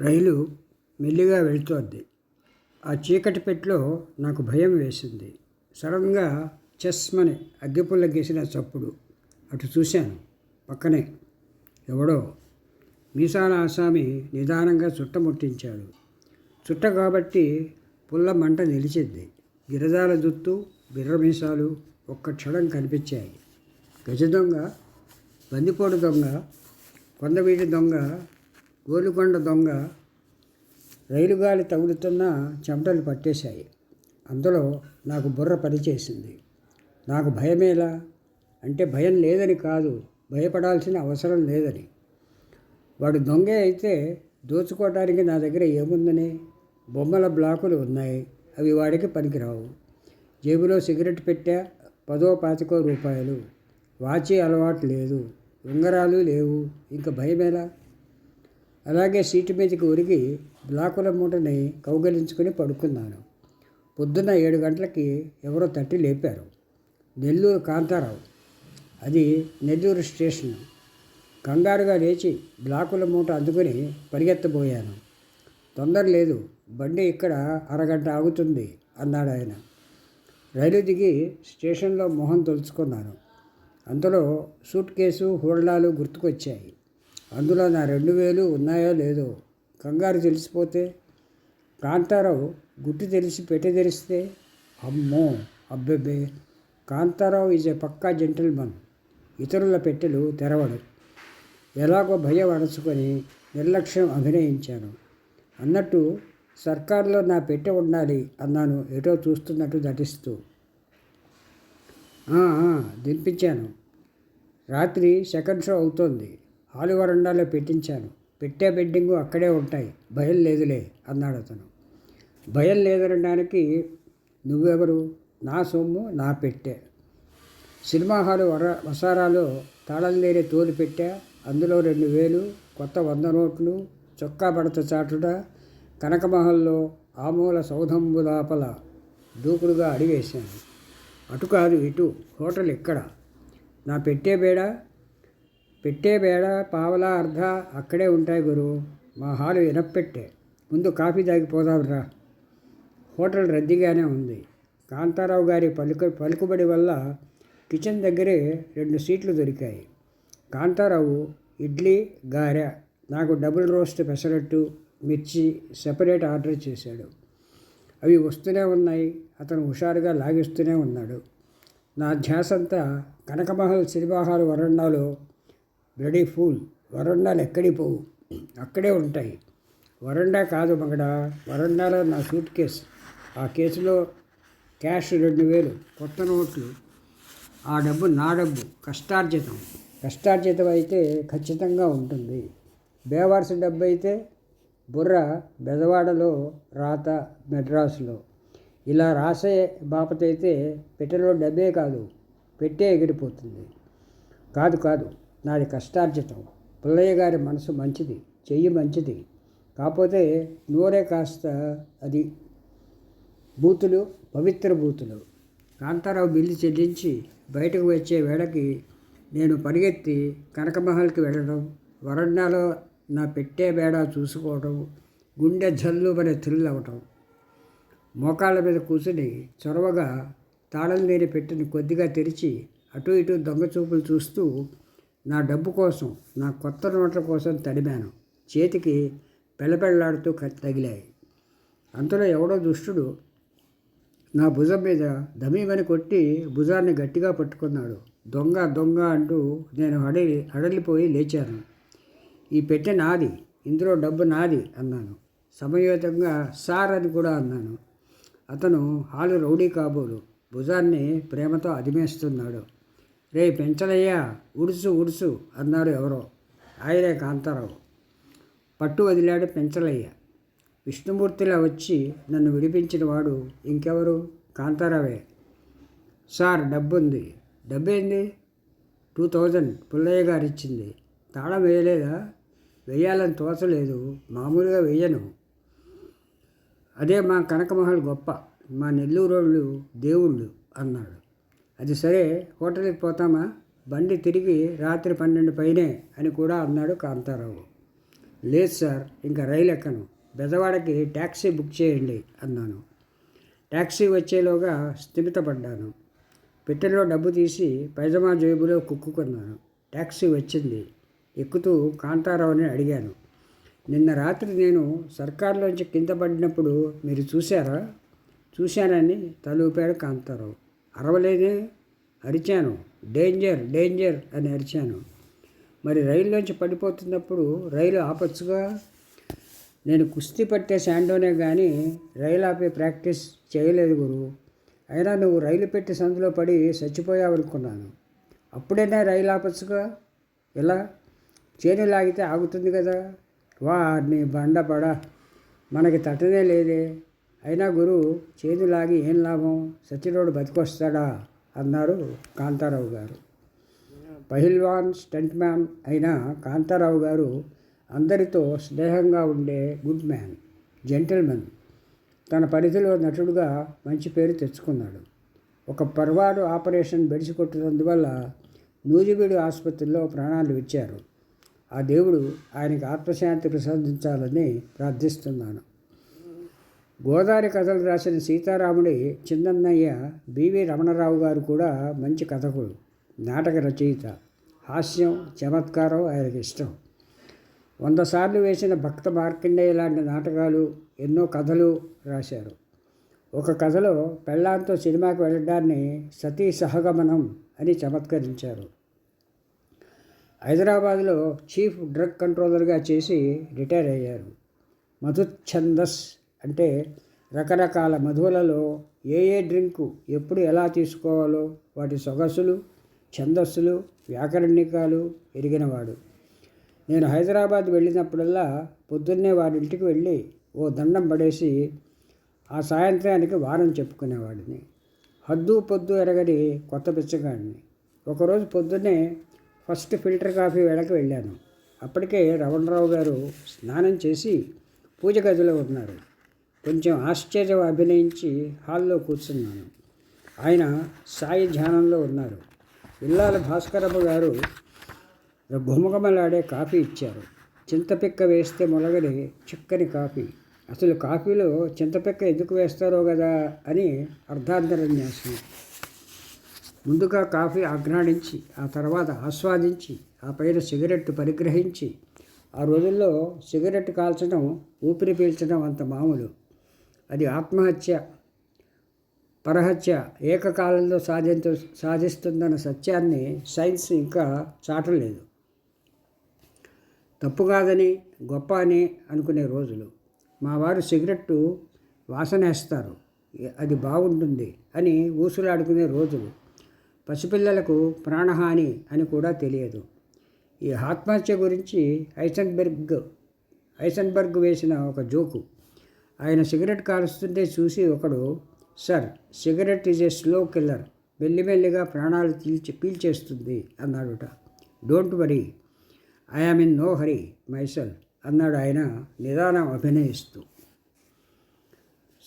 రైలు మెల్లిగా వెళ్తోంది. ఆ చీకటి పెట్టులో నాకు భయం వేసింది. సడన్గా చెస్మని అగ్గిపుల్ల గీసిన చప్పుడు. అటు చూశాను. పక్కనే ఎవడో మీసాల ఆసామి నిదానంగా చుట్టముట్టించాడు చుట్ట కాబట్టి పుల్ల మంట నిలిచింది. గిరజాల జుత్తు బిర్రమీసాలు ఒక్క క్షణం కనిపించాయి. గజ దొంగ బందిపోటు దొంగ కొండవీటి దొంగ గోలుకొండ దొంగ రైలుగాలి తగులుతున్న చెమటలు పట్టేశాయి. అందులో నాకు బుర్ర పనిచేసింది. నాకు భయమేలా? అంటే భయం లేదని కాదు భయపడాల్సిన అవసరం లేదని. వాడు దొంగే అయితే దోచుకోవడానికి నా దగ్గర ఏముందని? బొమ్మల బ్లాకులు ఉన్నాయి అవి వాడికి పనికిరావు. జేబులో సిగరెట్ పెట్టా పదో పాతికో రూపాయలు. వాచి అలవాటు లేదు ఉంగరాలు లేవు. ఇంకా భయమేలా? అలాగే సీటు మీదకి ఉరిగి బ్లాకుల మూటని కౌగలించుకుని పడుకున్నాను. పొద్దున్న ఏడు గంటలకి ఎవరో తట్టి లేపారు. నెల్లూరు కాంతారావు. అది నెల్లూరు స్టేషన్. కంగారుగా లేచి బ్లాకుల మూట అందుకుని పరిగెత్తబోయాను. తొందర లేదు బండి ఇక్కడ అరగంట ఆగుతుంది అన్నాడు ఆయన. రైలు దిగి స్టేషన్లో మొహం తలుచుకున్నాను. అందులో సూట్ కేసు హోల్డాలు గుర్తుకొచ్చాయి. అందులో నా రెండు వేలు ఉన్నాయో లేదో కంగారు తెలిసిపోతే కాంతారావు గుట్టు తెలిసి పెట్టె తెరిస్తే అమ్మో అబ్బెబ్బే. కాంతారావు ఈజ్ ఏ పక్కా జెంటల్మన్. ఇతరుల పెట్టెలు తెరవడు. ఎలాగో భయం అణచుకొని నిర్లక్ష్యం అభినయించాను అన్నట్టు సర్కారులో నా పెట్టె ఉండాలి అన్నాను ఎటో చూస్తున్నట్టు నటిస్తూ. దింపించాను. రాత్రి సెకండ్ షో అవుతోంది. హాలు వరండాలో పెట్టించాను. పెట్టే బెడ్డింగు అక్కడే ఉంటాయి. భయం లేదులే అన్నాడు అతను. భయం లేదనడానికి నువ్వెవరు? నా సొమ్ము నా పెట్టే. సినిమా హాలు వర వసారాలో తాళం లేని తోలు పెట్టా. అందులో రెండు వేలు కొత్త వంద నోట్లు చొక్కా పడత చాటుట కనకమహల్లో ఆమూల సౌధంబు లోపల దూకుడుగా అడిగేశాను. అటు కాదు ఇటు హోటల్ ఇక్కడ నా పెట్టే బేడ? పెట్టే బేడ పావలా అర్ధ అక్కడే ఉంటాయి గురు. మా హాలు ఇనప్పెట్టే ముందు కాఫీ తాగిపోదాంరా హోటల్ రద్దీగానే ఉంది. కాంతారావు గారి పలుకు పలుకుబడి వల్ల కిచెన్ దగ్గరే రెండు సీట్లు దొరికాయి. కాంతారావు ఇడ్లీ గారె నాకు డబుల్ రోస్ట్ పెసరట్టు మిర్చి సెపరేట్ ఆర్డర్ చేశాడు. అవి వస్తూనే ఉన్నాయి. అతను హుషారుగా లాగిస్తూనే ఉన్నాడు. నా ధ్యాసంతా కనకమహల్ సినిమా హాల్ వరండాలో బ్లడీ ఫూల్. వరండాలు ఎక్కడికి పోవు? అక్కడే ఉంటాయి. వరండా కాదు మగడా వరండాలో నా సూట్ కేసు. ఆ కేసులో క్యాష్ రెండు వేలు కొత్త నోట్లు ఆ డబ్బు నా డబ్బు కష్టార్జితం. కష్టార్జితం అయితే ఖచ్చితంగా ఉంటుంది. బేవార్స్ డబ్బు అయితే బుర్ర బెదవాడలో రాత మెడ్రాసులో. ఇలా రాసే బాపతైతే పెట్టెలో డబ్బే కాదు పెట్టే ఎగిరిపోతుంది. కాదు కాదు. నాది కష్టార్జితం. పుల్లయ్య గారి మనసు మంచిది చెయ్యి మంచిది. కాకపోతే నోరే కాస్త అది బూతులు పవిత్ర బూతులు. కాంతారావు బిల్లు చెల్లించి బయటకు వచ్చే వేళకి నేను పరిగెత్తి కనకమహల్కి వెళ్ళడం వరండాలో నా పెట్టే బేడా చూసుకోవడం గుండె జల్లు అనే థ్రిల్ అవ్వటం మోకాళ్ళ మీద కూర్చుని చొరవగా తాళం లేని పెట్టిన కొద్దిగా తెరిచి అటు ఇటు దొంగచూపులు చూస్తూ నా డబ్బు కోసం నా కొత్త నోట్ల కోసం తడిమాను. చేతికి పెళ్ళపెళ్ళాడుతూ తగిలాయి. అంతలో ఎవడో దుష్టుడు నా భుజం మీద దమీమని కొట్టి భుజాన్ని గట్టిగా పట్టుకున్నాడు. దొంగ దొంగ అంటూ నేను అడలి అడలిపోయి లేచాను. ఈ పెట్టె నాది ఇందులో డబ్బు నాది అన్నాను. సమయోచితంగా సార్ అని కూడా అన్నాను. అతను హాలు రౌడీ కాబోలు. భుజాన్ని ప్రేమతో అదిమేస్తున్నాడు. రే పెంచలయ్యా ఉడుసు ఉడుసు అన్నారు ఎవరో. ఆయనే కాంతారావు. పట్టు వదిలాడు పెంచలయ్య. విష్ణుమూర్తిలా వచ్చి నన్ను విడిపించిన వాడు ఇంకెవరు? కాంతారావే. సార్ డబ్బుంది. ఏంది టూ థౌజండ్ పుల్లయ్య గారు ఇచ్చింది తాళం వేయలేదా? వేయాలని తోచలేదు. మామూలుగా వేయను. అదే మా కనకమహల్ గొప్ప. మా నెల్లూరోళ్ళు దేవుళ్ళు అన్నాడు. అది సరే హోటల్కి పోతామా? బండి తిరిగి రాత్రి పన్నెండు పైనే అని కూడా అన్నాడు కాంతారావు. లేదు సార్ ఇంకా రైలు ఎక్కను. బెదవాడకి ట్యాక్సీ బుక్ చేయండి అన్నాను. ట్యాక్సీ వచ్చేలోగా స్థిమితపడ్డాను. పెట్టెలో డబ్బు తీసి పైజమా జేబులో కుక్కుకున్నాను. ట్యాక్సీ వచ్చింది. ఎక్కుతూ కాంతారావుని అడిగాను. నిన్న రాత్రి నేను సర్కార్లోంచి కింద పడినప్పుడు మీరు చూశారా? చూశానని తలూపాడు కాంతారావు. అరవలేదే? అరిచాను. డేంజర్ డేంజర్ అని అరిచాను. మరి రైల్లోంచి పడిపోతున్నప్పుడు రైలు ఆపచ్చుగా? నేను కుస్తీ పట్టే శాండోనే కానీ రైలు ఆపే ప్రాక్టీస్ చేయలేదు గురు. అయినా నువ్వు రైలు పెట్టి సందులో పడి చచ్చిపోయావనుకున్నాను. అప్పుడైనా రైలు ఆపచ్చుగా? ఎలా? చేను లాగితే ఆగుతుంది కదా? వాడిని బండపడ. మనకి తట్టనే లేదే. అయినా గురు చేతులాగి ఏం లాభం? సచినోడు బతికొస్తాడా? అన్నారు కాంతారావు గారు. పహిల్వాన్ స్టంట్ మ్యాన్ అయిన కాంతారావు గారు అందరితో స్నేహంగా ఉండే గుడ్ మ్యాన్ జెంటిల్మెన్. తన పరిధిలో నటుడుగా మంచి పేరు తెచ్చుకున్నాడు. ఒక పర్వాడు ఆపరేషన్ బెడిసికొట్టినందువల్ల నూజివీడు ఆసుపత్రిలో ప్రాణాలు ఇచ్చారు ఆ దేవుడు ఆయనకి ఆత్మశాంతి ప్రసాదించాలని ప్రార్థిస్తున్నాను. గోదావరి కథలు రాసిన సీతారాముడి చిన్నన్నయ్య బివి రమణరావు గారు కూడా మంచి కథకుడు నాటక రచయిత. హాస్యం చమత్కారం ఆయనకి ఇష్టం. వంద సార్లు వేసిన భక్త మార్కండేయ లాంటి నాటకాలు ఎన్నో కథలు రాశారు. ఒక కథలో పెళ్ళాంతో సినిమాకి వెళ్ళడాన్ని సతీ సహగమనం అని చమత్కరించారు. హైదరాబాద్లో చీఫ్ డ్రగ్ కంట్రోలర్గా చేసి రిటైర్ అయ్యారు. మధుఛందస్ అంటే రకరకాల మధువులలో ఏ ఏ డ్రింకు ఎప్పుడు ఎలా తీసుకోవాలో వాటి సొగసులు ఛందస్సులు వ్యాకరణికాలు ఎరిగినవాడు. నేను హైదరాబాద్ వెళ్ళినప్పుడల్లా పొద్దున్నే వారి ఇంటికి వెళ్ళి ఓ దండం పడేసి ఆ సాయంత్రానికి వారం చెప్పుకునేవాడిని. హద్దు పొద్దు ఎరగని కొత్త పిచ్చగాడిని. ఒకరోజు పొద్దున్నే ఫస్ట్ ఫిల్టర్ కాఫీ వేళకి వెళ్ళాను. అప్పటికే రమణరావు గారు స్నానం చేసి పూజ గదిలో ఉన్నారు. కొంచెం ఆశ్చర్యం అభినయించి హాల్లో కూర్చున్నాను. ఆయన సాయి ధ్యానంలో ఉన్నారు. ఇల్లాల భాస్కరమ్మ గారు ఘుమఘుమలాడే కాఫీ ఇచ్చారు. చింతపిక్క వేస్తే మొలగని చిక్కని కాఫీ. అసలు కాఫీలో చింతపిక్క ఎందుకు వేస్తారో కదా అని అర్ధాంతరన్యాసం ముందుగా కాఫీ ఆఘ్రాణించి ఆ తర్వాత ఆస్వాదించి ఆ పైన సిగరెట్ పరిగ్రహించి ఆ రోజుల్లో సిగరెట్ కాల్చడం ఊపిరి పీల్చడం అంత మామూలు. అది ఆత్మహత్య పరహత్య ఏకకాలంలో సాధించ సాధిస్తుందన్న సత్యాన్ని సైన్స్ ఇంకా చాటలేదు. తప్పు కాదని గొప్ప అని అనుకునే రోజులు. మా వారు సిగరెట్టు వాసనేస్తారు అది బాగుంటుంది అని ఊసులాడుకునే రోజులు. పసిపిల్లలకు ప్రాణహాని అని కూడా తెలియదు. ఈ ఆత్మహత్య గురించి ఐసన్బెర్గ్ ఐసన్బర్గ్ వేసిన ఒక జోకు. ఆయన సిగరెట్ కాలుస్తుంటే చూసి ఒకడు sir cigarette is a slow killer. మెల్లిమెల్లిగా ప్రాణాలు తీల్చి పీల్చేస్తుంది అన్నాడుట. Don't worry. I am in no hurry myself అన్నాడు ఆయన నిదానం అభినయిస్తూ.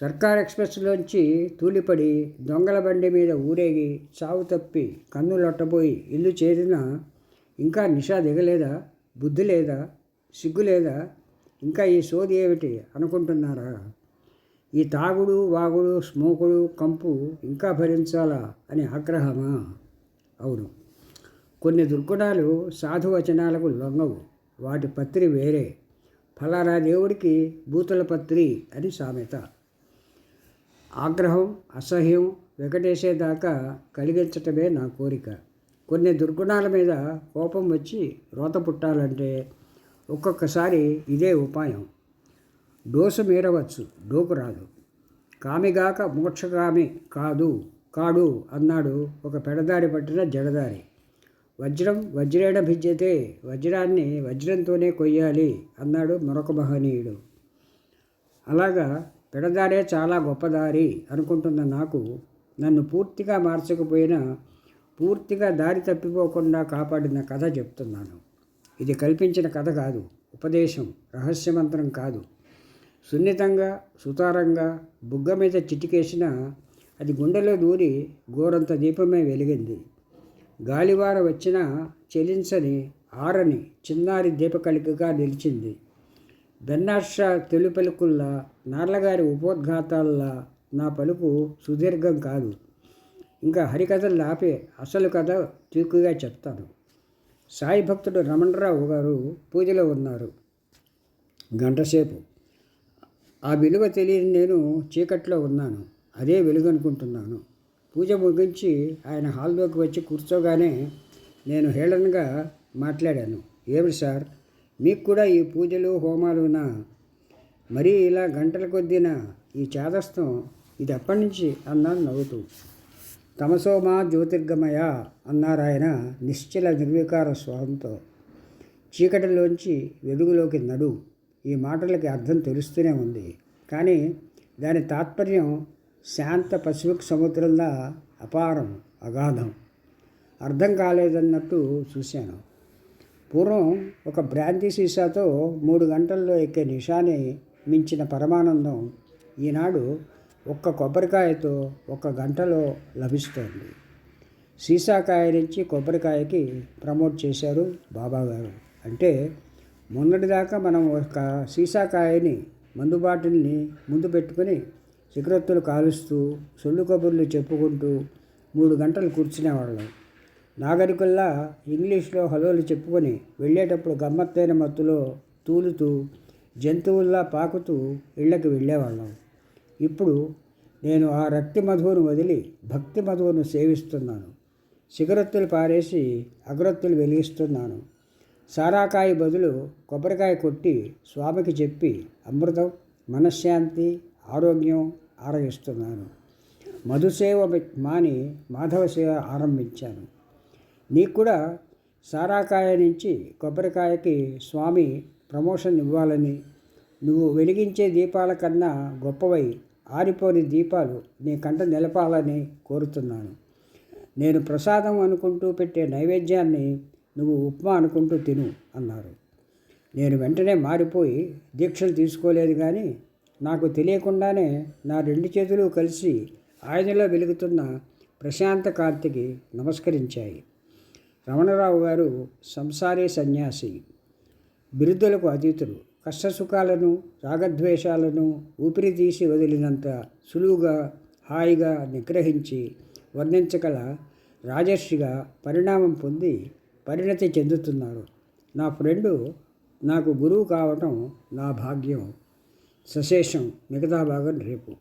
సర్కార్ ఎక్స్ప్రెస్లోంచి తూలిపడి దొంగల బండి మీద ఊరేగి చావు తప్పి కన్నులొట్టబోయి ఇల్లు చేరినా ఇంకా నిషా దిగలేదా? బుద్ధి లేదా? సిగ్గు లేదా? ఇంకా ఈ సోది ఏమిటి అనుకుంటున్నారా? ఈ తాగుడు వాగుడు స్మోకుడు కంపు ఇంకా భరించాలా అని ఆగ్రహమా? అవును. కొన్ని దుర్గుణాలు సాధువచనాలకు లొంగవు. వాటి పత్రి వేరే. ఫలానా దేవుడికి భూతుల పత్రి అని సామెత. ఆగ్రహం అసహ్యం వెంకటేసేదాకా కలిగించటమే నా కోరిక. కొన్ని దుర్గుణాల మీద కోపం వచ్చి రోత పుట్టాలంటే ఒక్కొక్కసారి ఇదే ఉపాయం. డోసు మీరవచ్చు డోకు రాదు. కామిగాక మోక్షకామి కాదు కాడు అన్నాడు ఒక పెడదారి పట్టిన జడదారి. వజ్రం వజ్రేణ భిద్యతే వజ్రాన్ని వజ్రంతోనే కొయ్యాలి అన్నాడు మరొక మహనీయుడు. అలాగా పెడదారే చాలా గొప్పదారి అనుకుంటున్న నాకు నన్ను పూర్తిగా మార్చకపోయినా పూర్తిగా దారి తప్పిపోకుండా కాపాడిన కథ చెప్తున్నాను. ఇది కల్పించిన కథ కాదు ఉపదేశం రహస్యమంత్రం కాదు. సున్నితంగా సుతారంగా బుగ్గ మీద చిటికేసిన అది గుండెలో దూరి గోరంత దీపమే వెలిగింది. గాలివార వచ్చినా చెలించని ఆరని చిన్నారి దీపకలికగా నిలిచింది. బెన్నార్ష తొలి పలుకుల్లా నార్లగారి ఉపోద్ఘాతాల్లా నా పలుకు సుదీర్ఘం కాదు. ఇంకా హరికథలు ఆపే అసలు కథ తీకుగా చెప్తాను. సాయి భక్తుడు రమణరావు గారు పూజలో ఉన్నారు. గంటసేపు ఆ విలువ తెలియని నేను చీకట్లో ఉన్నాను. అదే వెలుగు అనుకుంటున్నాను పూజ ముగించి ఆయన హాల్లోకి వచ్చి కూర్చోగానే నేను హేళనగా మాట్లాడాను. ఏమిటి సార్? మీకు కూడా ఈ పూజలు హోమాలునా? మరీ ఇలా గంటల కొద్దిన ఈ చాదస్తం ఇది ఎప్పటి నుంచి అన్నాను నవ్వుతూ. తమసోమా జ్యోతిర్గమయ అన్నారు ఆయన నిశ్చల నిర్వికార స్వరంతో చీకటిలోంచి వెలుగులోకి నడు. ఈ మాటలకి అర్థం తెలుస్తూనే ఉంది. కానీ దాని తాత్పర్యం శాంత పసిఫిక్ సముద్రంలా అపారం అగాధం. అర్థం కాలేదన్నట్టు చూశాను. పూర్వం ఒక బ్రాంతి సీసాతో మూడు గంటల్లో ఎక్కే నిషాని మించిన పరమానందం ఈనాడు ఒక్క కొబ్బరికాయతో ఒక గంటలో లభిస్తోంది. సీసాకాయ నుంచి కొబ్బరికాయకి ప్రమోట్ చేశారు బాబాగారు. అంటే మొన్నటిదాకా మనం ఒక సీసాకాయని మందు బాటిల్ని ముందు పెట్టుకుని సిగరెత్తులు కాలుస్తూ సొల్లు కబుర్లు చెప్పుకుంటూ మూడు గంటలు కూర్చునేవాళ్ళం. నాగరికుల్లా ఇంగ్లీష్లో హలోలు చెప్పుకొని వెళ్ళేటప్పుడు గమ్మత్తైన మత్తులో తూలుతూ జంతువుల్లా పాకుతూ ఇళ్ళకి వెళ్ళేవాళ్ళం. ఇప్పుడు నేను ఆ రక్తి మధువును వదిలి భక్తి మధువును సేవిస్తున్నాను. సిగరెత్తులు పారేసి అగరొత్తులు వెలిగిస్తున్నాను. సారాకాయ బదులు కొబ్బరికాయ కొట్టి స్వామికి చెప్పి అమృతం మనశ్శాంతి ఆరోగ్యం ఆరగిస్తున్నాను. మధుసేవ మాని మాధవ సేవ ఆరంభించాను. నీకు కూడా సారాకాయ నుంచి కొబ్బరికాయకి స్వామి ప్రమోషన్ ఇవ్వాలని నువ్వు వెలిగించే దీపాల కన్నా గొప్పవై ఆరిపోని దీపాలు నీ కంట నిలపాలని కోరుతున్నాను. నేను ప్రసాదం అనుకుంటూ పెట్టే నైవేద్యాన్ని నువ్వు ఉప్మా అనుకుంటూ తిను అన్నారు. నేను వెంటనే మారిపోయి దీక్షలు తీసుకోలేదు కానీ నాకు తెలియకుండానే నా రెండు చేతులు కలిసి ఆయనలో వెలుగుతున్న ప్రశాంత కాంతికి నమస్కరించాయి. రమణరావు గారు సంసారీ సన్యాసి బిరుదులకు అతీతులు. కష్టసుఖాలను రాగద్వేషాలను ఊపిరి తీసి వదిలినంత సులువుగా హాయిగా నిగ్రహించి వర్ణించగల రాజర్షిగా పరిణామం పొంది పరిణతి చెందుతున్నారు. నా ఫ్రెండు నాకు గురువు కావటం నా భాగ్యం. సశేషం మిగతా భాగం రేపు.